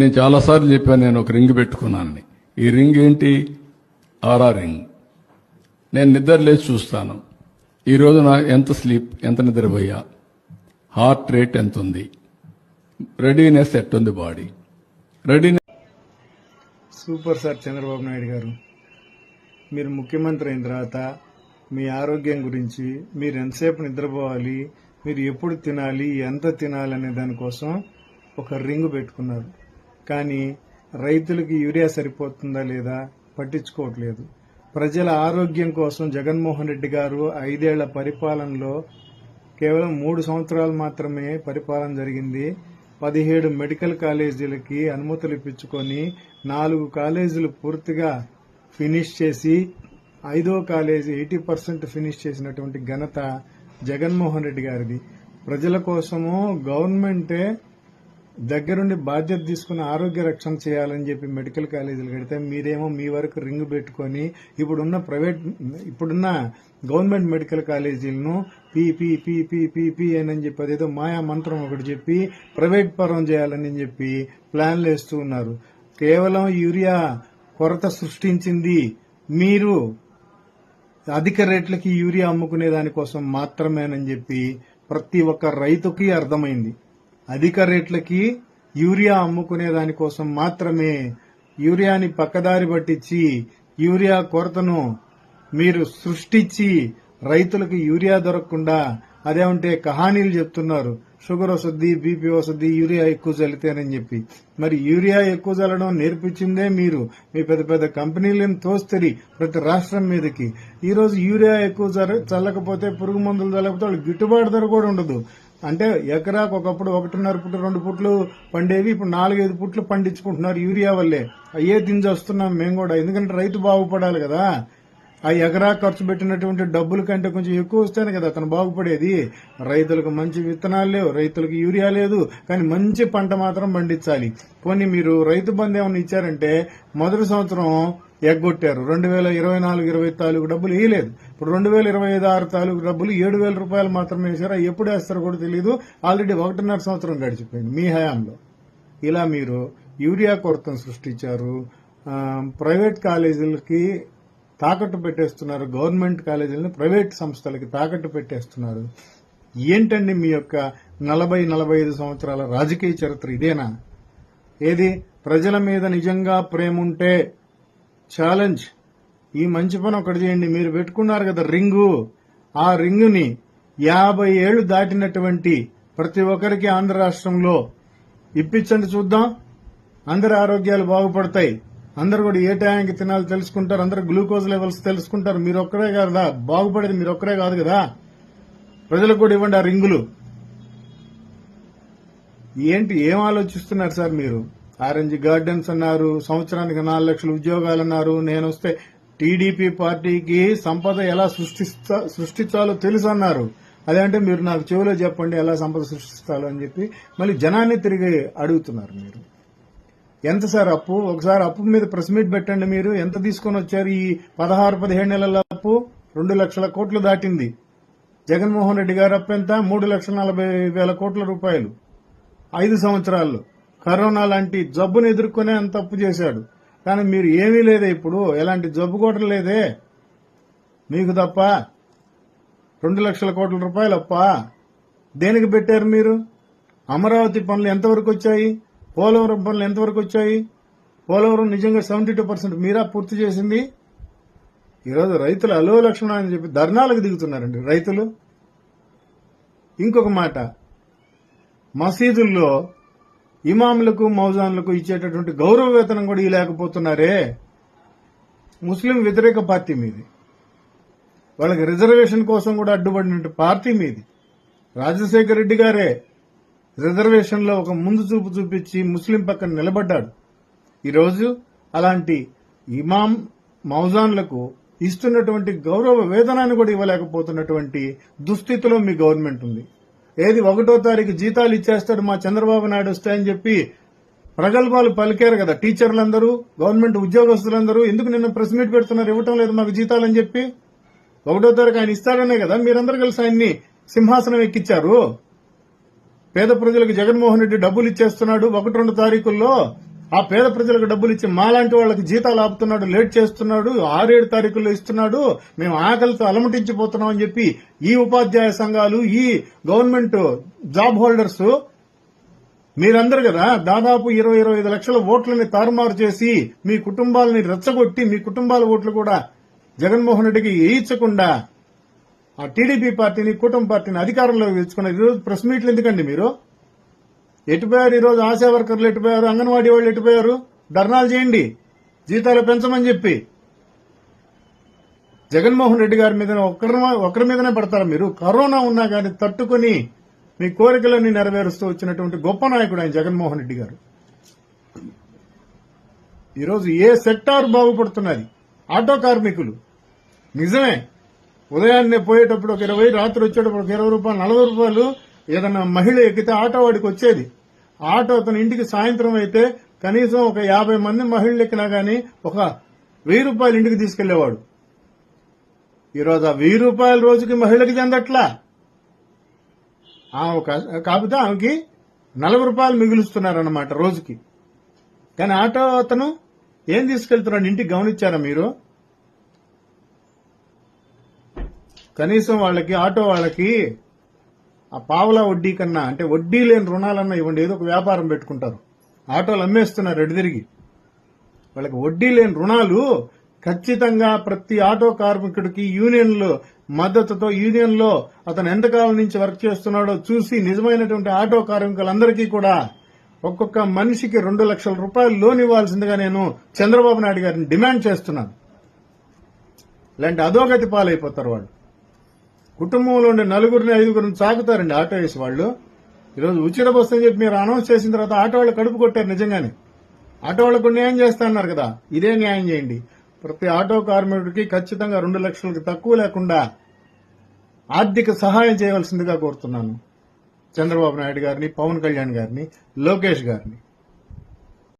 నేను చాలాసార్లు చెప్పాను నేను ఒక రింగ్ పెట్టుకున్నానని. ఈ రింగ్ ఏంటి? R R ring. నేను నిద్ర లేచి చూస్తాను. ఈరోజు నా ఎంత స్లీప్ ఎంత నిద్రపోయా? హార్ట్ రేట్ ఎంత ఉంది రెడీనెస్ ఎట్టుంది body? Readiness super sir Chandrababu Naidu garu. మీరు ముఖ్యమంత్రి అయిన తర్వాత మీ ఆరోగ్యం గురించి మీరు ఎంతసేపు నిద్రపోవాలి మీరు ఎప్పుడు తినాలి ఎంత తినాలి అనే దానికోసం ఒక రింగ్ పెట్టుకున్నారు. కానీ రైతులకి యూరియా సరిపోతుందా లేదా పట్టించుకోవట్లేదు. ప్రజల ఆరోగ్యం కోసం జగన్మోహన్ రెడ్డి గారు ఐదేళ్ళ పరిపాలనలో కేవలం మూడు సంవత్సరాలు మాత్రమే పరిపాలన జరిగింది. పదిహేడు మెడికల్ కాలేజీలకి అనుమతులు ఇప్పించుకొని నాలుగు కాలేజీలు పూర్తిగా ఫినిష్ చేసి ఐదో కాలేజీ ఎయిటీ పర్సెంట్ ఫినిష్ చేసినటువంటి ఘనత జగన్మోహన్ రెడ్డి గారిది. ప్రజల కోసము గవర్నమెంటే దగ్గరుండి బాధ్యత తీసుకుని ఆరోగ్య రక్షణ చేయాలని చెప్పి మెడికల్ కాలేజీలు కడితే మీరేమో మీ వరకు రింగ్ పెట్టుకొని ఇప్పుడున్న ప్రైవేట్ ఇప్పుడున్న government medical కాలేజీలను P P P P P P అని చెప్పి అదేదో మాయా మంత్రం ఒకటి చెప్పి ప్రైవేట్ పరం చేయాలని చెప్పి ప్లాన్లు వేస్తూ ఉన్నారు. కేవలం యూరియా కొరత సృష్టించింది మీరు అధిక రేట్లకి యూరియా అమ్ముకునే దానికోసం మాత్రమేనని చెప్పి ప్రతి ఒక్క రైతుకి అర్థమైంది. అధిక రేట్లకి యూరియా అమ్ముకునే దానికోసం మాత్రమే యూరియాని పక్కదారి పట్టించి యూరియా కొరతను మీరు సృష్టించి రైతులకు యూరియా దొరకకుండా అదేమంటే కహానీలు చెప్తున్నారు. షుగర్ వస్తుంది బీపీ వస్తుంది యూరియా ఎక్కువ చల్లితేనని చెప్పి. మరి యూరియా ఎక్కువ చల్లడం నేర్పించిందే మీరు. మీ పెద్ద పెద్ద కంపెనీలను తోస్తరి ప్రతి రాష్ట్రం మీదకి. ఈరోజు యూరియా ఎక్కువ చల్ల- చల్లకపోతే పురుగు మందులు చల్లకపోతే వాళ్ళు గిట్టుబాటు ధర కూడా ఉండదు. అంటే ఎకరాకు ఒకప్పుడు ఒకటిన్నర పుట్లు రెండు పుట్లు పండేవి ఇప్పుడు నాలుగైదు పుట్లు పండించుకుంటున్నారు యూరియా వల్లే. అయ్యే తింజి వస్తున్నాం మేము కూడా. ఎందుకంటే రైతు బాగుపడాలి కదా. ఆ ఎకరా ఖర్చు పెట్టినటువంటి డబ్బుల కంటే కొంచెం ఎక్కువ వస్తేనే కదా అతను బాగుపడేది. రైతులకు మంచి విత్తనాలు లేవు రైతులకు యూరియా లేదు కానీ మంచి పంట మాత్రం పండించాలి. పోనీ మీరు రైతు బంధు ఏమైనా ఇచ్చారంటే మొదటి సంవత్సరం ఎగ్గొట్టారు. రెండు వేల ఇరవై నాలుగు ఇరవై తాలూకు డబ్బులు వేయలేదు ఇప్పుడు రెండు వేల ఇరవై ఐదు ఆరు తాలూకు డబ్బులు ఏడు వేల రూపాయలు మాత్రమే వేశారు? అవి ఎప్పుడు వేస్తారో కూడా తెలియదు ఆల్రెడీ ఒకటిన్నర సంవత్సరం గడిచిపోయింది మీ హయాంలో. ఇలా మీరు యూరియా కొరతను సృష్టించారు. ప్రైవేట్ కాలేజీలకి తాకట్టు పెట్టేస్తున్నారు. గవర్నమెంట్ కాలేజీలను ప్రైవేట్ సంస్థలకి తాకట్టు పెట్టేస్తున్నారు. ఏంటండి మీ యొక్క నలభై నలభై ఐదు సంవత్సరాల రాజకీయ చరిత్ర ఇదేనా? ఏది? ప్రజల మీద నిజంగా ప్రేమ ఉంటే ఛాలెంజ్. ఈ మంచి పని ఒకటి చేయండి. మీరు పెట్టుకున్నారు కదా రింగు. ఆ రింగుని యాభై ఏళ్ళు దాటినటువంటి ప్రతి ఒక్కరికి ఆంధ్ర రాష్ట్రంలో ఇప్పించండి చూద్దాం. అందరి ఆరోగ్యాలు బాగుపడతాయి. అందరు కూడా ఏ టైంకి తినాలి తెలుసుకుంటారు. అందరు గ్లూకోజ్ లెవెల్స్ తెలుసుకుంటారు. మీరు ఒక్కరే కదా బాగుపడేది మీరు ఒక్కరే కాదు కదా. ప్రజలకు కూడా ఇవ్వండి ఆ రింగులు. ఏంటి? ఏం ఆలోచిస్తున్నారు సార్ మీరు? ఆరెంజ్ గార్డెన్స్ అన్నారు సంవత్సరానికి నాలుగు లక్షల ఉద్యోగాలు అన్నారు. నేను వస్తే టీడీపీ పార్టీకి సంపద ఎలా సృష్టిస్తా సృష్టించాలో తెలుసు అన్నారు. అదంటే మీరు నాకు చెవిలో చెప్పండి ఎలా సంపద సృష్టిస్తాలో అని చెప్పి మళ్ళీ జనాన్ని తిరిగి అడుగుతున్నారు మీరు. ఎంత సార్ అప్పు? ఒకసారి అప్పు మీద ప్రెస్ మీట్ పెట్టండి మీరు. ఎంత తీసుకొని వచ్చారు ఈ పదహారు పదిహేడు నెలల అప్పు? రెండు లక్షల కోట్లు దాటింది. జగన్మోహన్ రెడ్డి గారు అప్పు ఎంత? మూడు లక్షల నలభై వేల కోట్ల రూపాయలు. ఐదు సంవత్సరాల్లో. కరోనా లాంటి జబ్బును ఎదుర్కొనే అంత తప్పు చేశాడు. కానీ మీరు ఏమీ లేదే ఇప్పుడు. ఎలాంటి జబ్బు కూడా లేదే. మీకు తప్ప రెండు లక్షల కోట్ల రూపాయలు అప్ప. దేనికి పెట్టారు మీరు? అమరావతి పనులు ఎంతవరకు వచ్చాయి? పోలవరం పనులు ఎంతవరకు వచ్చాయి? పోలవరం నిజంగా సెవెంటీ టూ పర్సెంట్ మీరా పూర్తి చేసింది? ఈరోజు రైతులు అలో లక్షణం అని చెప్పి ధర్నాలకు దిగుతున్నారండి రైతులు. ఇంకొక మాట. మసీదుల్లో ఇమాములకు మౌజాన్లకు ఇచ్చేటటువంటి గౌరవ వేతనం కూడా ఇవ్వలేకపోతున్నారే ముస్లిం వ్యతిరేక పార్టీ మీది. వాళ్ళకి రిజర్వేషన్ కోసం కూడా అడ్డుపడిన పార్టీ మీది. రాజశేఖర రెడ్డి గారే రిజర్వేషన్లో ఒక ముందు చూపు చూపించి ముస్లిం పక్కన నిలబడ్డాడు. ఈరోజు అలాంటి ఇమాం మౌజాన్లకు ఇస్తున్నటువంటి గౌరవ వేతనాన్ని కూడా ఇవ్వలేకపోతున్నటువంటి దుస్థితిలో మీ గవర్నమెంట్ ఉంది. ఏది ఒకటో తారీఖు జీతాలు ఇచ్చేస్తాడు మా చంద్రబాబు నాయుడు వస్తాయని చెప్పి ప్రగల్భాలు పలికారు కదా టీచర్లందరూ గవర్నమెంట్ ఉద్యోగస్తులందరూ. ఎందుకు నిన్న ప్రెస్ మీట్ పెడుతున్నారు? ఇవ్వటం లేదు మాకు జీతాలని చెప్పి. ఒకటో తారీఖు ఆయన ఇస్తాడనే కదా? మీరందరూ కలిసి ఆయన్ని సింహాసనం ఎక్కిచ్చారు. పేద ప్రజలకు జగన్మోహన్ రెడ్డి డబ్బులు ఇచ్చేస్తున్నాడు. ఒకటి రెండు తారీఖుల్లో ఆ పేద ప్రజలకు డబ్బులు ఇచ్చి మాలాంటి వాళ్ళకి జీతాలు ఆపుతున్నాడు లేట్ చేస్తున్నాడు ఆరేడు తారీఖుల్లో ఇస్తున్నాడు మేము ఆకలితో అలమటించిపోతున్నాం అని చెప్పి ఈ ఉపాధ్యాయ సంఘాలు ఈ గవర్నమెంట్ జాబ్ హోల్డర్స్ మీరందరు కదా దాదాపు ఇరవై ఇరవై ఐదు లక్షల ఓట్లని తారుమారు చేసి మీ కుటుంబాలని రెచ్చగొట్టి మీ కుటుంబాల ఓట్లు కూడా జగన్మోహన్ రెడ్డికి వేయించకుండా ఆ టీడీపీ పార్టీని కూటమి పార్టీని అధికారంలోకి తెచ్చుకున్నారు. ఈరోజు ప్రెస్ మీట్లు ఎందుకండి మీరు? ఎటుపోయారు ఈరోజు ఆశా వర్కర్లు ఎటుపోయారు? అంగన్వాడీ వాళ్ళు ఎటుపోయారు? ధర్నాలు చేయండి. జీతాలు పెంచమని చెప్పి. జగన్మోహన్ రెడ్డి గారి మీద ఒకరి ఒకరి మీదనే పడతారా మీరు? కరోనా ఉన్నా కానీ తట్టుకొని మీ కోరికలన్నీ నెరవేరుస్తూ వచ్చినటువంటి గొప్ప నాయకుడు ఆయన జగన్మోహన్ రెడ్డి గారు. ఈరోజు ఏ సెక్టార్ బాగుపడుతున్నది? ఆటో కార్మికులు. నిజమే. ఉదయాన్నే పోయేటప్పుడు ఒక ఇరవై రాత్రి వచ్చేటప్పుడు ఒక ఇరవై రూపాయలు నలభై రూపాయలు ఏదైనా మహిళ ఎక్కితే ఆటో వాడికి వచ్చేది. ఆటో అతని ఇంటికి సాయంత్రం అయితే కనీసం ఒక యాభై మంది మహిళలు ఎక్కినా గానీ ఒక వెయ్యి రూపాయలు ఇంటికి తీసుకెళ్ళేవాడు. ఈరోజు ఆ వెయ్యి రూపాయల రోజుకి మహిళకి చెందట్లా? ఆమె కాకపోతే ఆమెకి నలభై రూపాయలు మిగులుస్తున్నారన్నమాట రోజుకి. కానీ ఆటో అతను ఏం తీసుకెళ్తున్నాడు? ఇంటికి గమనించారా మీరు? కనీసం వాళ్ళకి ఆటో వాళ్ళకి ఆ పావలా వడ్డీ కన్నా అంటే వడ్డీ లేని రుణాలన్నా ఇవ్వండి ఏదో ఒక వ్యాపారం పెట్టుకుంటారు. ఆటోలు అమ్మేస్తున్నారు ఎడు వాళ్ళకి వడ్డీ లేని రుణాలు ఖచ్చితంగా ప్రతి ఆటో కార్మికుడికి యూనియన్లో మద్దతుతో యూనియన్లో అతను ఎంతకాలం నుంచి వర్క్ చేస్తున్నాడో చూసి నిజమైనటువంటి ఆటో కార్మికులందరికీ కూడా ఒక్కొక్క మనిషికి రెండు లక్షల రూపాయలు లోన్ ఇవ్వాల్సిందిగా నేను చంద్రబాబు నాయుడు గారిని డిమాండ్ చేస్తున్నాను. ఇలాంటి అధోగతి పాలైపోతారు వాళ్ళు. కుటుంబంలో ఉండే నలుగురిని ఐదుగురిని సాగుతారండి ఆటో వేసి వాళ్ళు. ఈరోజు ఉచిత బస్సు అని చెప్పి మీరు అనౌన్స్ చేసిన తర్వాత ఆటో వాళ్ళు కడుపు కొట్టారు నిజంగానే. ఆటో వాళ్ళకు న్యాయం చేస్తా అన్నారు కదా ఇదే న్యాయం చేయండి. ప్రతి ఆటో కార్మికుడికి ఖచ్చితంగా రెండు లక్షలకు తక్కువ లేకుండా ఆర్థిక సహాయం చేయవలసిందిగా కోరుతున్నాను. చంద్రబాబు నాయుడు గారిని పవన్ కళ్యాణ్ గారిని లోకేష్ గారిని.